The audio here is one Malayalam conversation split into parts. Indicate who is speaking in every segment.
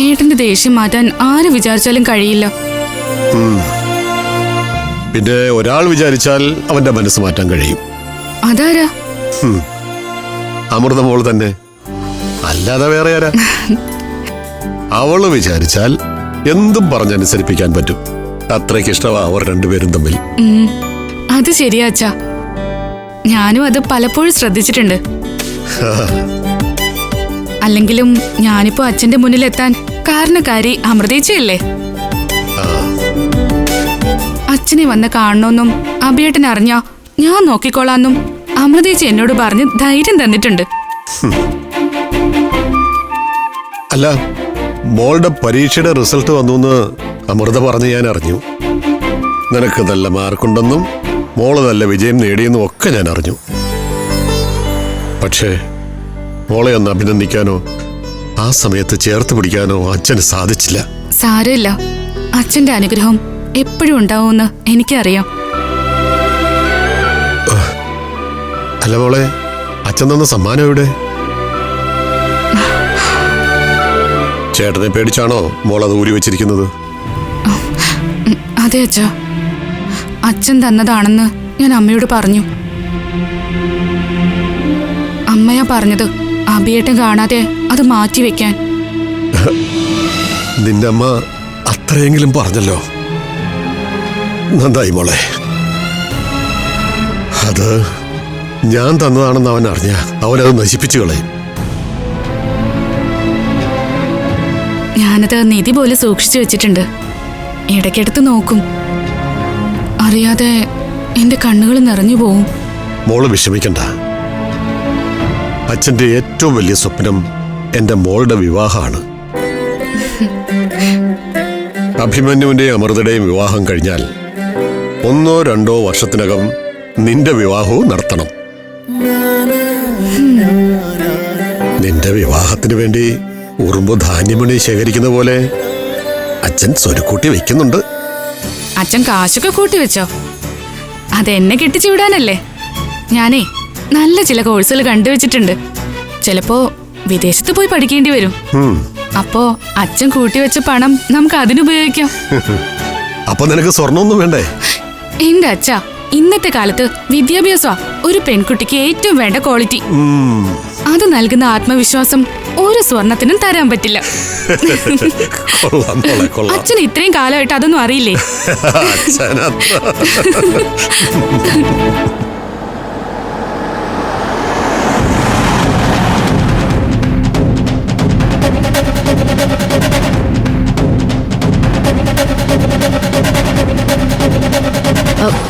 Speaker 1: ഏട്ടന്റെ ദേഷ്യം മാറ്റാൻ ആര് വിചാരിച്ചാലും കഴിയില്ല.
Speaker 2: പിന്നെ ഒരാൾ വിചാരിച്ചാൽ അവന്റെ മനസ്സ് മാറ്റാൻ കഴിയും.
Speaker 1: അതാരാ?
Speaker 2: അമൃത മോൾ തന്നെ. അല്ലാതെ വേറെ ആരാ? അവൾ വിചാരിച്ചാൽ എന്തും പറഞ്ഞനുസരിപ്പിക്കാൻ പറ്റും. അത്രയ്ക്ക് ഇഷ്ടമാ അവർ രണ്ടുപേരും തമ്മിൽ.
Speaker 1: അത് ശരിയാച്ചാ ഞാനും അത് പലപ്പോഴും ശ്രദ്ധിച്ചിട്ടുണ്ട്. അല്ലെങ്കിലും ഞാനിപ്പോ അച്ഛന്റെ മുന്നിലെത്താൻ കാരണക്കാരി അമൃതേച്ചയല്ലേ അച്ഛനെ വന്ന് കാണണമെന്നും അഭിയേട്ടൻ അറിഞ്ഞ ഞാൻ നോക്കിക്കോളാന്നും അമൃതേച്ചി എന്നോട് പറഞ്ഞ് ധൈര്യം തന്നിട്ടുണ്ട്.
Speaker 2: അല്ല മോളുടെ പരീക്ഷയുടെ റിസൾട്ട് വന്നു എന്ന് അമൃത പറഞ്ഞ് ഞാൻ അറിഞ്ഞു. നിനക്ക് നല്ല മാർക്കുണ്ടെന്നും മോൾ നല്ല വിജയം നേടിയെന്നും ഒക്കെ ഞാൻ അറിഞ്ഞു. പക്ഷേ മോളെ ഒന്ന് അഭിനന്ദിക്കാനോ? ആ സമയത്ത് ചേർത്ത് പിടിക്കാനോ അച്ഛന് സാധിച്ചില്ല.
Speaker 1: സാരമില്ല. അച്ഛന്റെ അനുഗ്രഹം എപ്പോഴും ഉണ്ടാവുമെന്ന് എനിക്കറിയാം.
Speaker 2: അല്ല മോളെ അച്ഛൻ തന്ന സമ്മാനം എവിടെ? ചേട്ടനെ പേടിച്ചാണോ മോൾ അത് ഊരി വെച്ചിരിക്കുന്നത്?
Speaker 1: അതെ അച്ഛ. അച്ഛൻ തന്നതാണെന്ന് ഞാൻ അമ്മയോട് പറഞ്ഞു. അമ്മയാ പറഞ്ഞത് അഭിയേട്ടൻ കാണാതെ അത് മാറ്റി വെക്കാൻ.
Speaker 2: നിന്റെ അമ്മ അത്രയെങ്കിലും പറഞ്ഞല്ലോ. നന്നായി മോളെ. അത് ഞാൻ തന്നതാണെന്ന് അവൻ അറിഞ്ഞ. അവനത് നശിപ്പിച്ചു കളയും.
Speaker 1: ഞാനത് നിധി പോലെ സൂക്ഷിച്ചു വെച്ചിട്ടുണ്ട്. ഇടയ്ക്കെടുത്ത് നോക്കും. അറിയാതെ എന്റെ കണ്ണുകൾ നിറഞ്ഞു പോവും.
Speaker 2: മോൾ വിഷമിക്കണ്ട. അച്ഛന്റെ ഏറ്റവും വലിയ സ്വപ്നം എന്റെ മോളുടെ വിവാഹമാണ്. അഭിമന്യുവിന്റെയും അമൃതയുടെയും വിവാഹം കഴിഞ്ഞാൽ ഒന്നോ രണ്ടോ വർഷത്തിനകം നിന്റെ വിവാഹവും നടത്തണം. നിന്റെ വിവാഹത്തിന് വേണ്ടി ഉറുമ്പ് ധാന്യമണി ശേഖരിക്കുന്ന പോലെ അച്ഛൻ സ്വരുക്കൂട്ടി വെക്കുന്നുണ്ട്.
Speaker 1: അച്ഛൻ കാശൊക്കെ കൂട്ടി വെച്ചോ? അതെന്നെ കെട്ടിച്ചു വിടാനല്ലേ? ഞാനേ നല്ല ചില കോഴ്സുകൾ കണ്ടുവച്ചിട്ടുണ്ട് ചിലപ്പോ വിദേശത്ത് പോയി പഠിക്കേണ്ടി വരും. അപ്പോ അച്ഛൻ കൂട്ടിവെച്ച പണം നമുക്ക് അതിനുപയോഗിക്കാം
Speaker 2: അപ്പൊ നിനക്ക് സ്വർണമൊന്നും വേണ്ടേ?
Speaker 1: എന്റെ അച്ഛ ഇന്നത്തെ കാലത്ത് വിദ്യാഭ്യാസ ഒരു പെൺകുട്ടിക്ക് ഏറ്റവും വേണ്ട ക്വാളിറ്റി. അത് നൽകുന്ന ആത്മവിശ്വാസം ഒരു സ്വർണത്തിനും തരാൻ പറ്റില്ല. അച്ഛൻ ഇത്രയും കാലമായിട്ട് അതൊന്നും അറിയില്ലേ?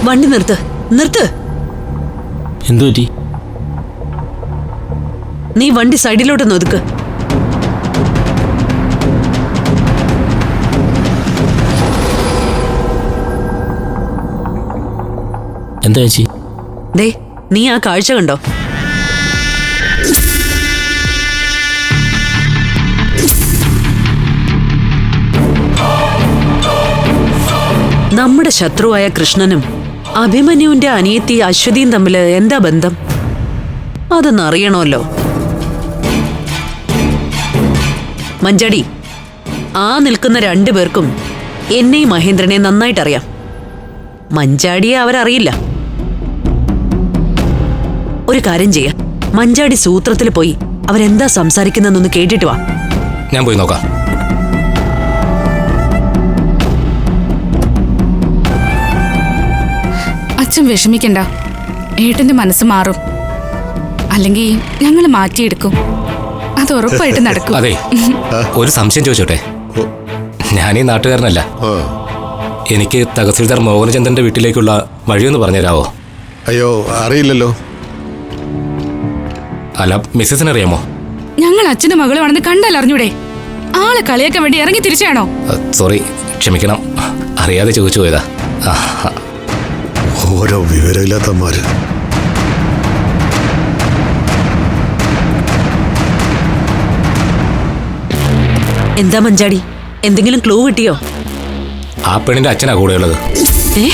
Speaker 3: വണ്ടി നിർത്ത്. നിർത്ത്.
Speaker 4: എന്തു പറ്റി?
Speaker 3: നീ വണ്ടി സൈഡിലോട്ട് ഒതുക്ക്.
Speaker 4: എന്താ ചേച്ചി?
Speaker 3: ദേ നീ ആ കാഴ്ച കണ്ടോ? നമ്മുടെ ശത്രുവായ കൃഷ്ണനും അഭിമന്യുവിന്റെ അനിയത്തി അശ്വതിയും തമ്മിൽ എന്താ ബന്ധം? അതൊന്ന് അറിയണമല്ലോ. മഞ്ചാടി ആ നിൽക്കുന്ന രണ്ടു പേർക്കും എന്നെയും മഹേന്ദ്രനെ നന്നായിട്ടറിയാം. മഞ്ചാടിയെ അവരറിയില്ല. ഒരു കാര്യം ചെയ്യാം. മഞ്ചാടി സൂത്രത്തിൽ പോയി അവരെന്താ സംസാരിക്കുന്നതെന്നൊന്ന് കേട്ടിട്ട് വാ.
Speaker 4: ഞാൻ പോയി നോക്കാം.
Speaker 1: അച്ഛൻ വിഷമിക്കണ്ട. ഏട്ടന്റെ മനസ്സ് മാറും. അല്ലെങ്കിൽ ഞങ്ങൾ മാറ്റിയെടുക്കും. അത് ഉറപ്പായിട്ട് നടക്കും.
Speaker 4: അതെ ഒരു സംശയം ചോദിച്ചോട്ടെ? ഞാൻ ഈ നാട്ടുകാരനല്ല. എനിക്ക് തഹസീൽദാർ മോഹനചന്ദ്രന്റെ വീട്ടിലേക്കുള്ള വഴിയൊന്ന് പറഞ്ഞുതരാവോ?
Speaker 2: അയ്യോ അറിയില്ലല്ലോ.
Speaker 4: അല്ല മിസ്സസിന് അറിയാമോ?
Speaker 1: ഞങ്ങൾ അച്ഛനും മകളുമാണെന്ന് കണ്ടാൽ അറിഞ്ഞൂടെ? ആളെ കളിയാക്കാൻ വേണ്ടി ഇറങ്ങി തിരിച്ചാണോ?
Speaker 4: സോറി ക്ഷമിക്കണം. അറിയാതെ ചോദിച്ചു പോയതാ.
Speaker 2: ഓരോ വിവരമില്ലാത്തമാര്.
Speaker 3: എന്താ മഞ്ചാടി? എന്തെങ്കിലും ക്ലൂ കിട്ടിയോ?
Speaker 4: ആ പെണ്ണിന്റെ അച്ഛനാ കൂടെയുള്ളത്
Speaker 3: ഏ?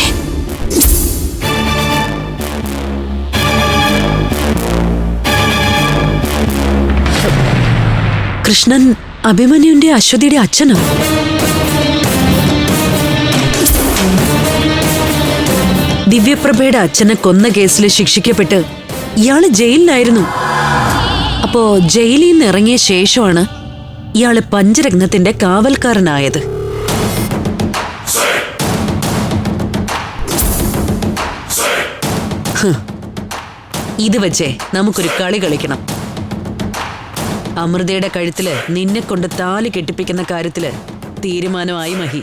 Speaker 3: കൃഷ്ണൻ അഭിമന്യുന്റെ അശ്വതിയുടെ അച്ഛനോ? ദിവ്യപ്രഭയുടെ അച്ഛനെ കൊന്ന കേസിൽ ശിക്ഷിക്കപ്പെട്ട് ഇയാൾ ജയിലിലായിരുന്നു. അപ്പോ ജയിലിൽ നിന്ന് ഇറങ്ങിയ ശേഷമാണ് ഇയാൾ പഞ്ചരത്നത്തിന്റെ കാവൽക്കാരനായത്. ഇത് വെച്ചേ നമുക്കൊരു കളി കളിക്കണം. അമൃതയുടെ കഴുത്തിൽ നിന്നെ കൊണ്ട് താലി കെട്ടിപ്പിക്കുന്ന കാര്യത്തിൽ തീരുമാനമായി മഹി.